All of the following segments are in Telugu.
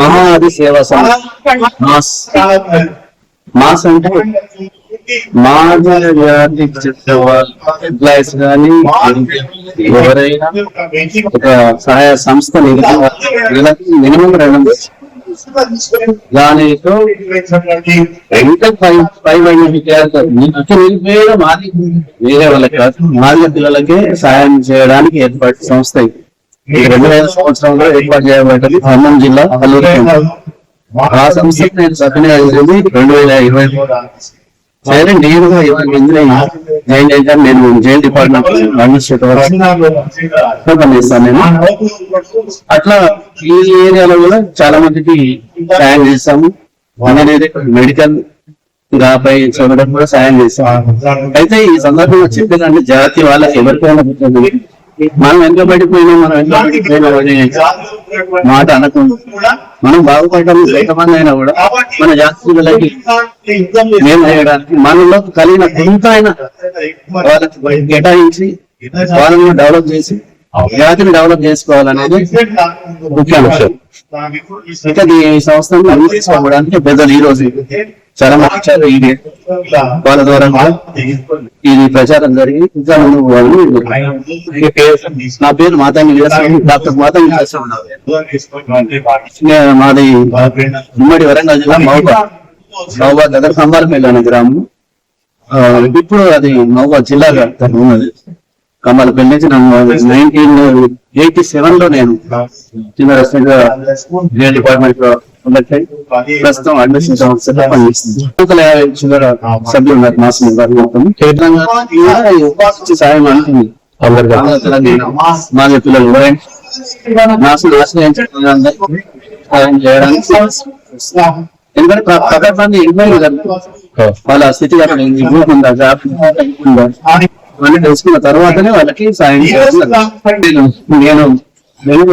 మహాది సేవా సంఘం మాస్. మాస్ అంటే మానవ ఎంప్లాయీస్ కానీ ఎవరైనా ఒక సహాయ సంస్థ మినిమం రెండు దానితో ఎంత ఫైవ్ ఫైవ్ నిలిపేయడం మాది. వేరే వాళ్ళకి కాదు మాదిగ పిల్లలకే సహాయం చేయడానికి ఏర్పాటు సంస్థ ఈ రెండు వేల సంవత్సరంలో ఏర్పాటు చేయబడ్డది ఖమ్మం జిల్లా అల్లూరు. ఆ నేను సభ్యునిగా చేసింది రెండు వేల ఇరవై సరే ఇందులో జాయిన్ చేశాను నేను జైల్ డిపార్ట్మెంట్ అడ్మినిస్ట్రేటర్ పనిచేస్తాను నేను అట్లా ఈ ఏరియాలో కూడా చాలా మందికి సాయం చేస్తాము అనేది మెడికల్ పై చదవడం కూడా సాయం చేస్తాం అయితే ఈ సందర్భంలో చెప్పేదంటే జాతి వాళ్ళకి ఎవరికైనా. మనం వెనుకబడిపోయినా మనం వెనుకబడిపోయినా అనే మాట అనకుండా మనం బాగుపడడం ఎంతమంది అయినా కూడా మన జాతి పిల్లలకి మేలు చేయడానికి మనలో కలిగిన కొంత అయినా వాళ్ళకి కేటాయించి వాళ్ళని డెవలప్ చేసి జాతిని డెవలప్ చేసుకోవాలనేది ముఖ్య ఇంకా ఈ సంస్థను అభివృద్ధి చేసుకోవడానికి పెద్దలు ఈ రోజు చాలా మంది వచ్చారు ఈ వాళ్ళ ద్వారా ఇది ప్రచారం జరిగి ఇంకా ఈ పేరు- నా పేరు మాతాంగి డాక్టర్ మాతాంగి మాది ఉమ్మడి వరంగల్ జిల్లా మహబాద్ మహబాద్ దగ్గర కంబాలపల్లి అనే గ్రామం. ఇప్పుడు అది మహబాద్ జిల్లాగా ఉన్నది కమలపల్లి నుంచి నైన్టీన్ ఎయిటీ సెవెన్లో నేను చిన్న రెస్టారెంట్ డిపార్ట్మెంట్లో ప్రస్తుతం అడ్మిషన్ సంస్థలో పనిచేస్తుంది వందల యాభై చిల్లర సభ్యులు ఉన్నారు. మాసం గారు మొత్తం కేంద్రంగా కూడా ఈ ఉపాధి సాయం అంటుంది మాది పిల్లలు మాసం నాశనం సాయం చేయడానికి. ఎందుకంటే ఇబ్బంది కదా వాళ్ళ స్థితి ఉందా? జాబ్ ఉందా? ఇవన్నీ తెలుసుకున్న తర్వాతనే వాళ్ళకి సాయం నేను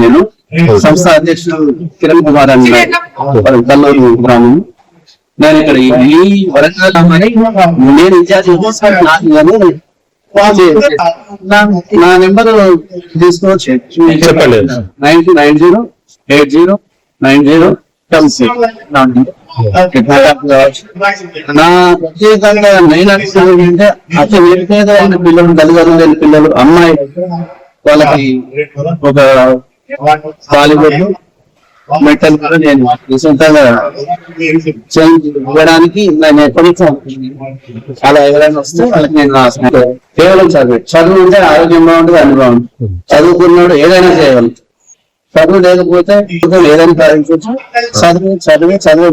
నేను నేను సంస్థ అధ్యక్షుడు కిరణ్ కుమార్ అని వాళ్ళ కల్లూరు గ్రామం నేను ఇక్కడ ఈ- వరంగల్ నేను ఇన్ఛార్జ్ నాకు నా- నెంబర్ తీసుకోవచ్చు. చెప్పండి. Nine nine zero eight zero nine zero నా ప్రత్యేకంగా నేను ఏంటంటే అసలు నిరుపేద అయిన పిల్లలు తల్లిదండ్రులు లేని పిల్లలు అమ్మాయి వాళ్ళకి ఒక బాలీవుడ్ మెటల్ కూడా నేను సొంతంగా చేంజ్ ఇవ్వడానికి నేను ఎప్పటికీ అలా ఎవరైనా వస్తే వాళ్ళకి నేను నా కేవలం చదువు చదువు ఉంటే ఆరోగ్యం బాగుంటుంది అన్ని బాగుంటుంది చదువుకున్నాడు ఏదైనా చేయగలరు చదువు లేకపోతే ఏదైనా సాధించవచ్చు చదువు చదివే చదివే